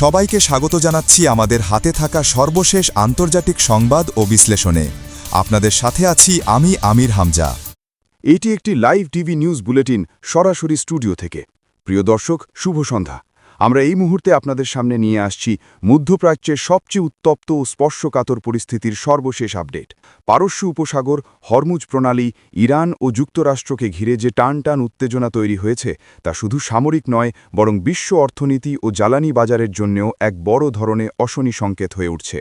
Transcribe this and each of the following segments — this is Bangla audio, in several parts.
সবাইকে স্বাগত জানাচ্ছি আমাদের হাতে থাকা সর্বশেষ আন্তর্জাতিক সংবাদ ও বিশ্লেষণে। আপনাদের সাথে আছি আমি আমির হামজা। এটি একটি লাইভ টিভি নিউজ বুলেটিন সরাসরি স্টুডিও থেকে। প্রিয় দর্শক, শুভ সন্ধ্যা। আমরা এই মুহূর্তে আপনাদের সামনে নিয়ে আসছি মধ্যপ্রাচ্যের সবচেয়ে উত্তপ্ত ও স্পর্শকাতর পরিস্থিতির সর্বশেষ আপডেট। পারস্য উপসাগর, হরমুজ প্রণালী, ইরান ও যুক্তরাষ্ট্রকে ঘিরে যে টান টান উত্তেজনা তৈরি হয়েছে, তা শুধু সামরিক নয়, বরং বিশ্ব অর্থনীতি ও জ্বালানি বাজারের জন্যও এক বড় ধরনের অশনি সংকেত হয়ে উঠছে।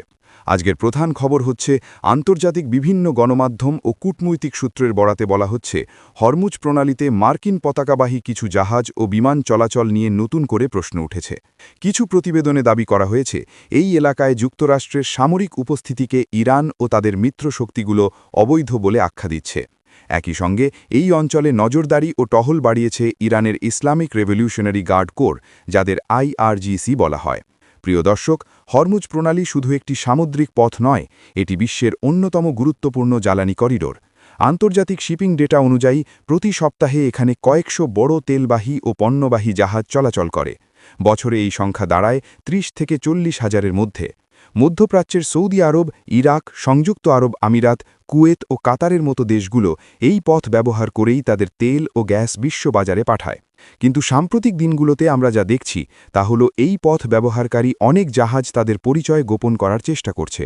আজকের প্রধান খবর হচ্ছে, আন্তর্জাতিক বিভিন্ন গণমাধ্যম ও কূটনৈতিক সূত্রের বরাতে বলা হচ্ছে, হরমুজ প্রণালীতে মার্কিন পতাকাবাহী কিছু জাহাজ ও বিমান চলাচল নিয়ে নতুন করে প্রশ্ন উঠেছে। কিছু প্রতিবেদনে দাবি করা হয়েছে, এই এলাকায় যুক্তরাষ্ট্রের সামরিক উপস্থিতিকে ইরান ও তাদের মিত্র শক্তিগুলো অবৈধ বলে আখ্যা দিচ্ছে। একই সঙ্গে, এই অঞ্চলে নজরদারি ও টহল বাড়িয়েছে ইরানের ইসলামিক রেভলিউশনারি গার্ড কোর, যাদের আইআরজিসি বলা হয়। প্রিয় দর্শক, হরমুজ প্রণালী শুধু একটি সামুদ্রিক পথ নয়, এটি বিশ্বের অন্যতম গুরুত্বপূর্ণ জ্বালানি করিডোর। আন্তর্জাতিক শিপিং ডেটা অনুযায়ী, প্রতি সপ্তাহে এখানে কয়েকশো বড় তেলবাহী ও পণ্যবাহী জাহাজ চলাচল করে। বছরে এই সংখ্যা দাঁড়ায় ৩০ থেকে চল্লিশ হাজারের মধ্যে। মধ্যপ্রাচ্যের সৌদি আরব, ইরাক, সংযুক্ত আরব আমিরাত, কুয়েত ও কাতারের মতো দেশগুলো এই পথ ব্যবহার করেই তাদের তেল ও গ্যাস বিশ্ববাজারে পাঠায়। কিন্তু সাম্প্রতিক দিনগুলোতে আমরা যা দেখছি, তা হল এই পথ ব্যবহারকারী অনেক জাহাজ তাদের পরিচয় গোপন করার চেষ্টা করছে।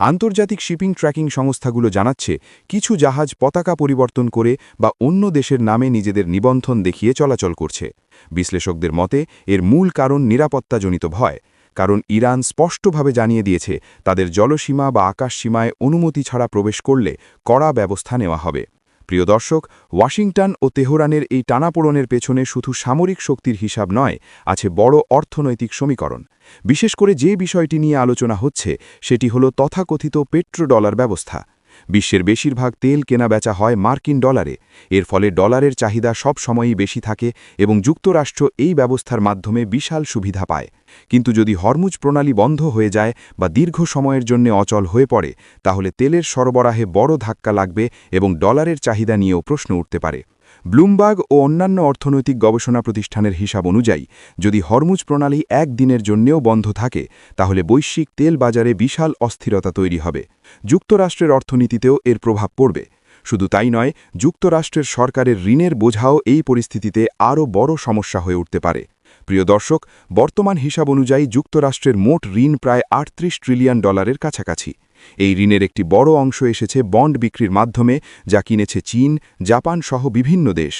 আন্তর্জাতিক শিপিং ট্র্যাকিং সংস্থাগুলো জানাচ্ছে, কিছু জাহাজ পতাকা পরিবর্তন করে বা অন্য দেশের নামে নিজেদের নিবন্ধন দেখিয়ে চলাচল করছে। বিশ্লেষকদের মতে, এর মূল কারণ নিরাপত্তাজনিত ভয়। কারণ ইরান স্পষ্টভাবে জানিয়ে দিয়েছে, তাদের জলসীমা বা আকাশসীমায় অনুমতি ছাড়া প্রবেশ করলে কড়া ব্যবস্থা নেওয়া হবে। প্রিয় দর্শক, ওয়াশিংটন ও তেহরানের এই টানাপোড়নের পেছনে শুধু সামরিক শক্তির হিসাব নয়, আছে বড় অর্থনৈতিক সমীকরণ। বিশেষ করে যে বিষয়টি নিয়ে আলোচনা হচ্ছে, সেটি হল তথাকথিত পেট্রোডলার ব্যবস্থা। বিশ্বের বেশিরভাগ তেল কেনা বেচা হয় মার্কিন ডলারে। এর ফলে ডলারের চাহিদা সব সময়ই বেশি থাকে এবং যুক্তরাষ্ট্র এই ব্যবস্থার মাধ্যমে বিশাল সুবিধা পায়। কিন্তু যদি হরমুজ প্রণালী বন্ধ হয়ে যায় বা দীর্ঘ সময়ের জন্য অচল হয়ে পড়ে, তাহলে তেলের সরবরাহে বড় ধাক্কা লাগবে এবং ডলারের চাহিদা নিয়েও প্রশ্ন উঠতে পারে। ব্লুমবার্গ ও অন্যান্য অর্থনৈতিক গবেষণা প্রতিষ্ঠানের হিসাব অনুযায়ী, যদি হরমুজ প্রণালী এক দিনের জন্যেও বন্ধ থাকে, তাহলে বৈশ্বিক তেল বাজারে বিশাল অস্থিরতা তৈরি হবে। যুক্তরাষ্ট্রের অর্থনীতিতেও এর প্রভাব পড়বে। শুধু তাই নয়, যুক্তরাষ্ট্রের সরকারের ঋণের বোঝাও এই পরিস্থিতিতে আরও বড় সমস্যা হয়ে উঠতে পারে। প্রিয় দর্শক, বর্তমান হিসাব অনুযায়ী যুক্তরাষ্ট্রের মোট ঋণ প্রায় আটত্রিশ ট্রিলিয়ন ডলারের কাছাকাছি। এই ঋণের একটি বড় অংশ এসেছে বন্ড বিক্রির মাধ্যমে, যা কিনেছে চীন, জাপান সহ বিভিন্ন দেশ।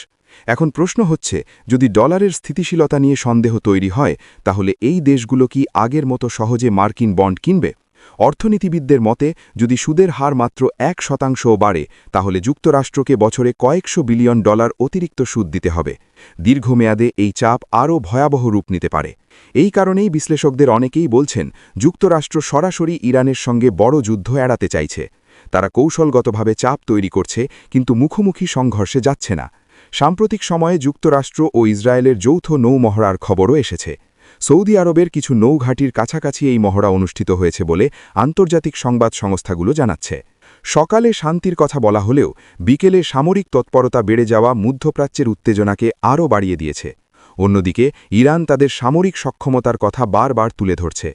এখন প্রশ্ন হচ্ছে, যদি ডলারের স্থিতিশীলতা নিয়ে সন্দেহ তৈরি হয়, তাহলে এই দেশগুলো কি আগের মতো সহজে মার্কিন বন্ড কিনবে? অর্থনীতিবিদদের মতে, যদি সুদের হার মাত্র এক শতাংশও বাড়ে, তাহলে যুক্তরাষ্ট্রকে বছরে কয়েকশো বিলিয়ন ডলার অতিরিক্ত সুদ দিতে হবে। দীর্ঘমেয়াদে এই চাপ আরও ভয়াবহ রূপ নিতে পারে। এই কারণেই বিশ্লেষকদের অনেকেই বলছেন, যুক্তরাষ্ট্র সরাসরি ইরানের সঙ্গে বড় যুদ্ধ এড়াতে চাইছে। তারা কৌশলগতভাবে চাপ তৈরি করছে, কিন্তু মুখোমুখি সংঘর্ষে যাচ্ছে না। সাম্প্রতিক সময়ে যুক্তরাষ্ট্র ও ইসরায়েলের যৌথ নৌমহড়ার খবরও এসেছে। সৌদি আরবের কিছু নৌঘাটির কাছাকাছি এই মহড়া অনুষ্ঠিত হয়েছে বলে আন্তর্জাতিক সংবাদ সংস্থাগুলো জানাচ্ছে। সকালে শান্তির কথা বলা হলেও বিকেলে সামরিক তৎপরতা বেড়ে যাওয়া মধ্যপ্রাচ্যের উত্তেজনাকে আরও বাড়িয়ে দিয়েছে। অন্যদিকে, ইরান তাদের সামরিক সক্ষমতার কথা বারবার তুলে ধরছে।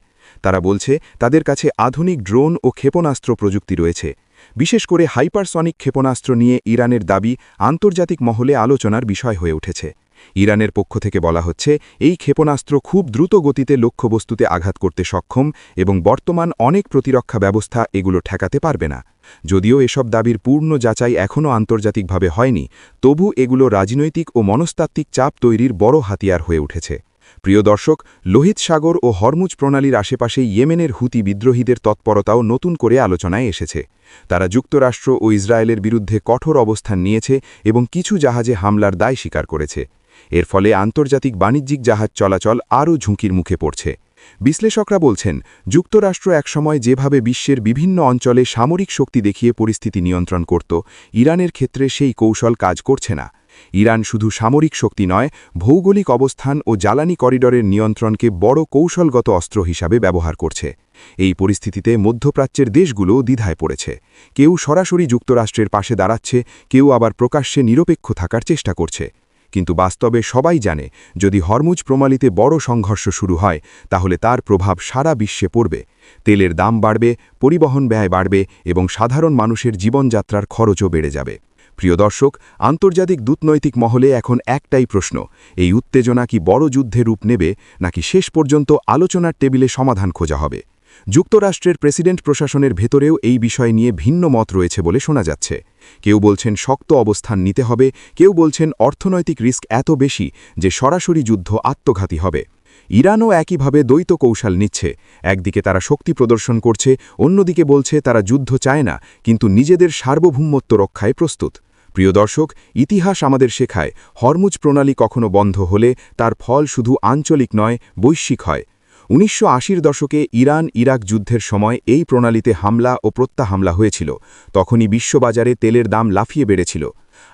তারা বলছে, তাদের কাছে আধুনিক ড্রোন ও ক্ষেপণাস্ত্র প্রযুক্তি রয়েছে। বিশেষ করে হাইপারসনিক ক্ষেপণাস্ত্র নিয়ে ইরানের দাবি আন্তর্জাতিক মহলে আলোচনার বিষয় হয়ে উঠেছে। ইরানের পক্ষ থেকে বলা হচ্ছে, এই ক্ষেপণাস্ত্র খুব দ্রুত গতিতে লক্ষ্যবস্তুতে আঘাত করতে সক্ষম এবং বর্তমান অনেক প্রতিরক্ষা ব্যবস্থা এগুলো ঠেকাতে পারবে না। যদিও এসব দাবির পূর্ণ যাচাই এখনও আন্তর্জাতিকভাবে হয়নি, তবু এগুলো রাজনৈতিক ও মনস্তাত্ত্বিক চাপ তৈরির বড় হাতিয়ার হয়ে উঠেছে। প্রিয় দর্শক, লোহিত সাগর ও হরমুজ প্রণালীর আশেপাশে ইয়েমেনের হুতি বিদ্রোহীদের তৎপরতাও নতুন করে আলোচনায় এসেছে। তারা যুক্তরাষ্ট্র ও ইসরায়েলের বিরুদ্ধে কঠোর অবস্থান নিয়েছে এবং কিছু জাহাজে হামলার দায় স্বীকার করেছে। এর ফলে আন্তর্জাতিক বাণিজ্যিক জাহাজ চলাচল আরও ঝুঁকির মুখে পড়ছে। বিশ্লেষকরা বলছেন, যুক্তরাষ্ট্র একসময় যেভাবে বিশ্বের বিভিন্ন অঞ্চলে সামরিক শক্তি দেখিয়ে পরিস্থিতি নিয়ন্ত্রণ করত, ইরানের ক্ষেত্রে সেই কৌশল কাজ করছে না। ইরান শুধু সামরিক শক্তি নয়, ভৌগোলিক অবস্থান ও জ্বালানি করিডরের নিয়ন্ত্রণকে বড় কৌশলগত অস্ত্র হিসাবে ব্যবহার করছে। এই পরিস্থিতিতে মধ্যপ্রাচ্যের দেশগুলো দ্বিধায় পড়েছে। কেউ সরাসরি যুক্তরাষ্ট্রের পাশে দাঁড়াচ্ছে, কেউ আবার প্রকাশ্যে নিরপেক্ষ থাকার চেষ্টা করছে। কিন্তু বাস্তবে সবাই জানে, যদি হরমুজ প্রমালিতে বড় সংঘর্ষ শুরু হয়, তাহলে তার প্রভাব সারা বিশ্বে পড়বে। তেলের দাম বাড়বে, পরিবহন ব্যয় বাড়বে এবং সাধারণ মানুষের জীবনযাত্রার খরচও বেড়ে যাবে। প্রিয় দর্শক, আন্তর্জাতিক দূতনৈতিক মহলে এখন একটাই প্রশ্ন, এই উত্তেজনা কি বড় যুদ্ধে রূপ নেবে, নাকি শেষ পর্যন্ত আলোচনার টেবিলে সমাধান খোঁজা হবে? যুক্তরাষ্ট্রের প্রেসিডেন্ট প্রশাসনের ভেতরেও এই বিষয় নিয়ে ভিন্ন মত রয়েছে বলে শোনা যাচ্ছে। কেউ বলছেন শক্ত অবস্থান নিতে হবে, কেউ বলছেন অর্থনৈতিক রিস্ক এত বেশি যে সরাসরি যুদ্ধ আত্মঘাতী হবে। ইরানও একইভাবে দ্বৈত কৌশল নিচ্ছে। একদিকে তারা শক্তি প্রদর্শন করছে, অন্যদিকে বলছে তারা যুদ্ধ চায় না, কিন্তু নিজেদের সার্বভৌমত্ব রক্ষায় প্রস্তুত। প্রিয় দর্শক, ইতিহাস আমাদের শেখায়, হরমুজ প্রণালী কখনো বন্ধ হলে তার ফল শুধু আঞ্চলিক নয়, বৈশ্বিক হয়। উনিশশো দশকে ইরান ইরাক যুদ্ধের সময় এই প্রণালীতে হামলা ও প্রত্যাহামলা হয়েছিল, তখনই বিশ্ববাজারে তেলের দাম লাফিয়ে বেড়েছিল।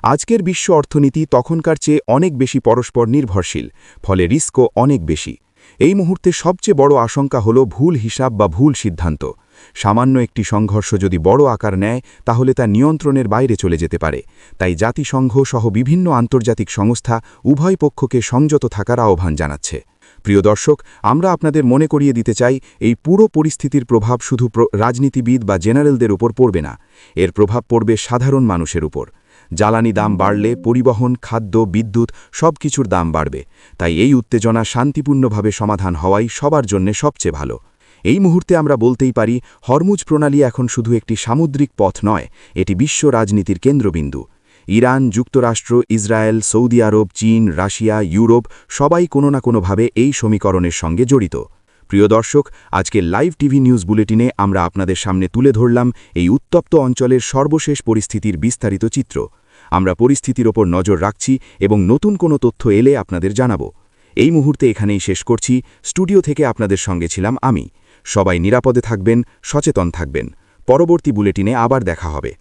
আজকের বিশ্ব অর্থনীতি তখনকার চেয়ে অনেক বেশি পরস্পর নির্ভরশীল, ফলে রিস্কও অনেক বেশি। এই মুহূর্তে সবচেয়ে বড় আশঙ্কা হল ভুল হিসাব বা ভুল সিদ্ধান্ত। সামান্য একটি সংঘর্ষ যদি বড় আকার নেয়, তাহলে তা নিয়ন্ত্রণের বাইরে চলে যেতে পারে। তাই জাতিসংঘ সহ বিভিন্ন আন্তর্জাতিক সংস্থা উভয় পক্ষকে সংযত থাকার আহ্বান জানাচ্ছে। প্রিয় দর্শক, আমরা আপনাদের মনে করিয়ে দিতে চাই, এই পুরো পরিস্থিতির প্রভাব শুধু রাজনীতিবিদ বা জেনারেলদের উপর পড়বে না। এর প্রভাব পড়বে সাধারণ মানুষের উপর। জ্বালানি দাম বাড়লে পরিবহন, খাদ্য, বিদ্যুৎ সব কিছুর দাম বাড়বে। তাই এই উত্তেজনা শান্তিপূর্ণভাবে সমাধান হওয়াই সবার জন্যে সবচেয়ে ভালো। এই মুহূর্তে আমরা বলতেই পারি, হরমুজ প্রণালী এখন শুধু একটি সামুদ্রিক পথ নয়, এটি বিশ্ব রাজনীতির কেন্দ্রবিন্দু। ইরান, যুক্তরাষ্ট্র, ইসরায়েল, সৌদি আরব, চীন, রাশিয়া, ইউরোপ সবাই কোনো না কোনোভাবে এই সমীকরণের সঙ্গে জড়িত। প্রিয় দর্শক আজকে লাইভ টিভি নিউজ বুলেটিনে আমরা আপনাদের সামনে তুলে ধরলাম এই উত্তপ্ত অঞ্চলের সর্বশেষ পরিস্থিতির বিস্তারিত চিত্র। আমরা পরিস্থিতির ওপর নজর রাখছি এবং নতুন কোনো তথ্য এলে আপনাদের জানাব। এই মুহূর্তে এখানেই শেষ করছি। স্টুডিও থেকে আপনাদের সঙ্গে ছিলাম আমি। সবাই নিরাপদে থাকবেন, সচেতন থাকবেন। পরবর্তী বুলেটিনে আবার দেখা হবে।